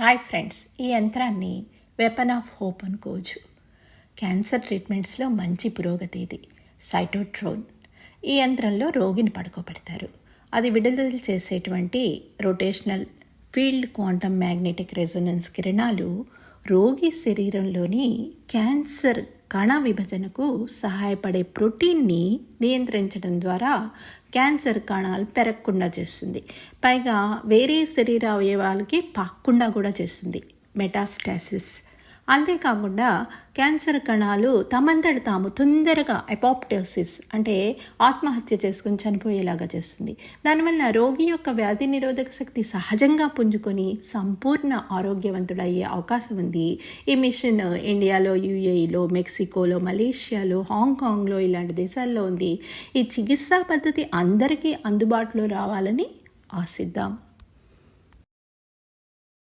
Hi friends ఈ యంత్రాన్ని weapon of hope అనుకోవచ్చు. క్యాన్సర్ ట్రీట్మెంట్స్లో మంచి పురోగతి ఇది. సైటోట్రోన్. ఈ యంత్రంలో రోగిని పడుకోబెడతారు. అది విడుదల చేసేటువంటి rotational field quantum magnetic resonance కిరణాలు రోగి శరీరంలోని క్యాన్సర్ కణ విభజనకు సహాయపడే ప్రోటీన్ని నియంత్రించడం ద్వారా క్యాన్సర్ కణాలు పెరగకుండా చేస్తుంది. పైగా వేరే శరీర అవయవాలకి పాక్కుండా కూడా చేస్తుంది. మెటాస్టాసిస్ అంతేకాకుండా క్యాన్సర్ కణాలు తమంతట తాము తొందరగా ఎపాప్టోసిస్ అంటే ఆత్మహత్య చేసుకుని చనిపోయేలాగా చేస్తుంది. దానివల్ల రోగి యొక్క వ్యాధి నిరోధక శక్తి సహజంగా పుంజుకొని సంపూర్ణ ఆరోగ్యవంతుడయ్యే అవకాశం ఉంది. ఈ మిషన్ ఇండియాలో యూఏఈలో మెక్సికోలో మలేషియాలో హాంకాంగ్లో ఇలాంటి దేశాల్లో ఉంది. ఈ చికిత్సా పద్ధతి అందరికీ అందుబాటులో రావాలని ఆశిద్దాం.